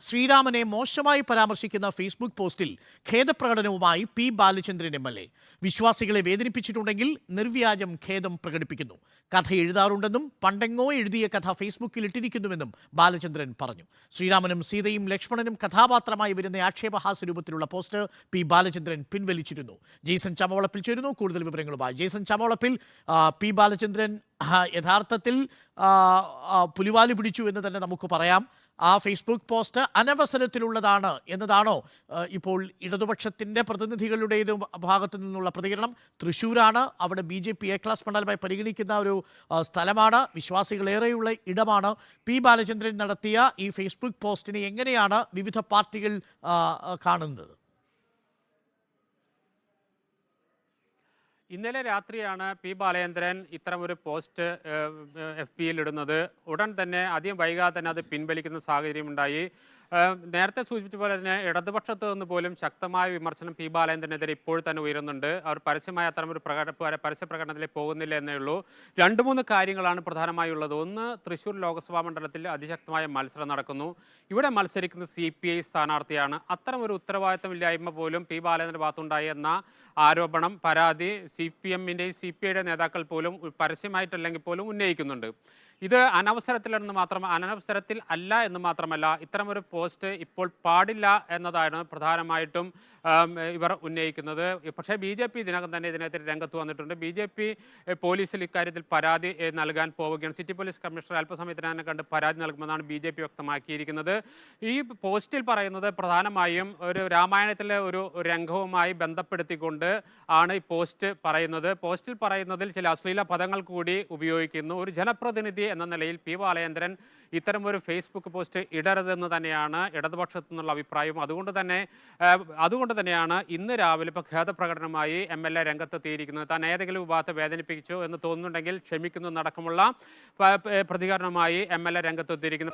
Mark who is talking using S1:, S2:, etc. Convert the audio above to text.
S1: ശ്രീരാമനെ മോശമായി പരാമർശിക്കുന്ന ഫേസ്ബുക്ക് പോസ്റ്റിൽ ഖേദപ്രകടനവുമായി P Balachandran M L A. വിശ്വാസികളെ വേദനിപ്പിച്ചിട്ടുണ്ടെങ്കിൽ നിർവ്യാജം ഖേദം പ്രകടിപ്പിക്കുന്നു. കഥ എഴുതാറുണ്ടെന്നും പണ്ടെങ്ങോ എഴുതിയ കഥ ഫേസ്ബുക്കിൽ ഇട്ടിരിക്കുന്നുവെന്നും ബാലചന്ദ്രൻ പറഞ്ഞു. ശ്രീരാമനും സീതയും ലക്ഷ്മണനും കഥാപാത്രമായി വരുന്ന ആക്ഷേപഹാസ രൂപത്തിലുള്ള പോസ്റ്റ് പി ബാലചന്ദ്രൻ പിൻവലിച്ചിരുന്നു. ജെയ്സൺ ചമവളപ്പിൽ ചേരുന്നു. കൂടുതൽ വിവരങ്ങളുമായി ജെയ്സൺ ചമവളപ്പിൽ പി ബാലചന്ദ്രൻ യഥാർത്ഥത്തിൽ പുലിവാലി പിടിച്ചു എന്ന് തന്നെ നമുക്ക് പറയാം. ആ ഫേസ്ബുക്ക് പോസ്റ്റ് അനവസരത്തിലുള്ളതാണ് എന്നതാണോ ഇപ്പോൾ ഇടതുപക്ഷത്തിന്റെ പ്രതിനിധികളുടേത് ഭാഗത്തു നിന്നുള്ള പ്രതികരണം. തൃശ്ശൂരാണ്. അവിടെ B J P A class മണ്ഡലമായി പരിഗണിക്കുന്ന ഒരു സ്ഥലമാണ്. വിശ്വാസികളേറെയുള്ള ഇടമാണ്. പി ബാലചന്ദ്രൻ നടത്തിയ ഈ ഫേസ്ബുക്ക് പോസ്റ്റിനെ എങ്ങനെയാണ് വിവിധ പാർട്ടികൾ കാണുന്നത്?
S2: ഇന്നലെ രാത്രിയാണ് പി ബാലചന്ദ്രൻ ഇത്തരമൊരു പോസ്റ്റ് എഫ് പിയിൽ ഇടുന്നത്. ഉടൻ തന്നെ അധികം വൈകാതെ തന്നെ അത് പിൻവലിക്കുന്ന സാഹചര്യമുണ്ടായി. നേരത്തെ സൂചിപ്പിച്ച പോലെ തന്നെ ഇടതുപക്ഷത്ത് നിന്ന് പോലും ശക്തമായ വിമർശനം പി ബാലേന്ദ്രനെതിരെ ഇപ്പോൾ തന്നെ ഉയരുന്നുണ്ട്. അവർ പരസ്യമായ അത്തരമൊരു പ്രകട പര- പരസ്യ പ്രകടനത്തിലേക്ക് പോകുന്നില്ല എന്നേ ഉള്ളൂ. രണ്ട് മൂന്ന് കാര്യങ്ങളാണ് പ്രധാനമായി ഉള്ളത്. ഒന്ന് തൃശ്ശൂർ ലോക്സഭാ മണ്ഡലത്തിൽ അതിശക്തമായ മത്സരം നടക്കുന്നു. ഇവിടെ മത്സരിക്കുന്ന സി പി ഐ സ്ഥാനാർത്ഥിയാണ്. അത്തരം ഒരു ഉത്തരവാദിത്തമില്ലായ്മ പോലും പി ബാലചന്ദ്രന്റെ ഭാഗത്തുണ്ടായി എന്ന ആരോപണം പരാതി സി പി എമ്മിന്റെയും സി പി ഐയുടെ നേതാക്കൾ പോലും പരസ്യമായിട്ടല്ലെങ്കിൽ പോലും ഉന്നയിക്കുന്നുണ്ട്. ഇത് അനവസരത്തിലെന്ന് മാത്രം അനവസരത്തിൽ അല്ല എന്ന് മാത്രമല്ല ഇത്തരമൊരു പോസ്റ്റ് ഇപ്പോൾ പാടില്ല എന്നതാണ് പ്രധാനമായിട്ടും ഇവർ ഉന്നയിക്കുന്നത്. പക്ഷേ ബി ജെ പി ഇതിനകം തന്നെ ഇതിനെതിരെ രംഗത്ത് വന്നിട്ടുണ്ട്. ബി ജെ പി പോലീസിൽ ഇക്കാര്യത്തിൽ പരാതി നൽകാൻ പോവുകയാണ്. സിറ്റി പോലീസ് കമ്മീഷണർ അല്പസമയത്തിനകം കണ്ട് പരാതി നൽകുമെന്നാണ് ബി ജെ പി വ്യക്തമാക്കിയിരിക്കുന്നത്. ഈ പോസ്റ്റിൽ പറയുന്നത് പ്രധാനമായും ഒരു രാമായണത്തിലെ ഒരു രംഗവുമായി ബന്ധപ്പെടുത്തിക്കൊണ്ട് ആണ് ഈ പോസ്റ്റ് പറയുന്നത്. പോസ്റ്റിൽ പറയുന്നതിൽ ചില അശ്ലീല പദങ്ങൾ കൂടി ഉപയോഗിക്കുന്നു. ഒരു ജനപ്രതിനിധി എന്ന നിലയിൽ പി ബാലചന്ദ്രൻ ഇത്തരമൊരു ഫേസ്ബുക്ക് പോസ്റ്റ് ഇടരുതെന്ന് തന്നെയാണ് ഇടതുപക്ഷത്തു നിന്നുള്ള അഭിപ്രായം അതുകൊണ്ട് തന്നെ അതുകൊണ്ട് തന്നെയാണ് ഇന്ന് രാവിലെ ഇപ്പോൾ ഖേദപ്രകടനമായി എം എൽ എ രംഗത്തെത്തിയിരിക്കുന്നത്. താൻ ഏതെങ്കിലും വിഭാഗത്തെ വേദനിപ്പിച്ചു എന്ന് തോന്നുന്നുണ്ടെങ്കിൽ ക്ഷമിക്കുന്നു നടക്കമുള്ള പ- പ- പ്രതികരണമായി എം എൽ എ രംഗത്തെത്തിയിരിക്കുന്നു.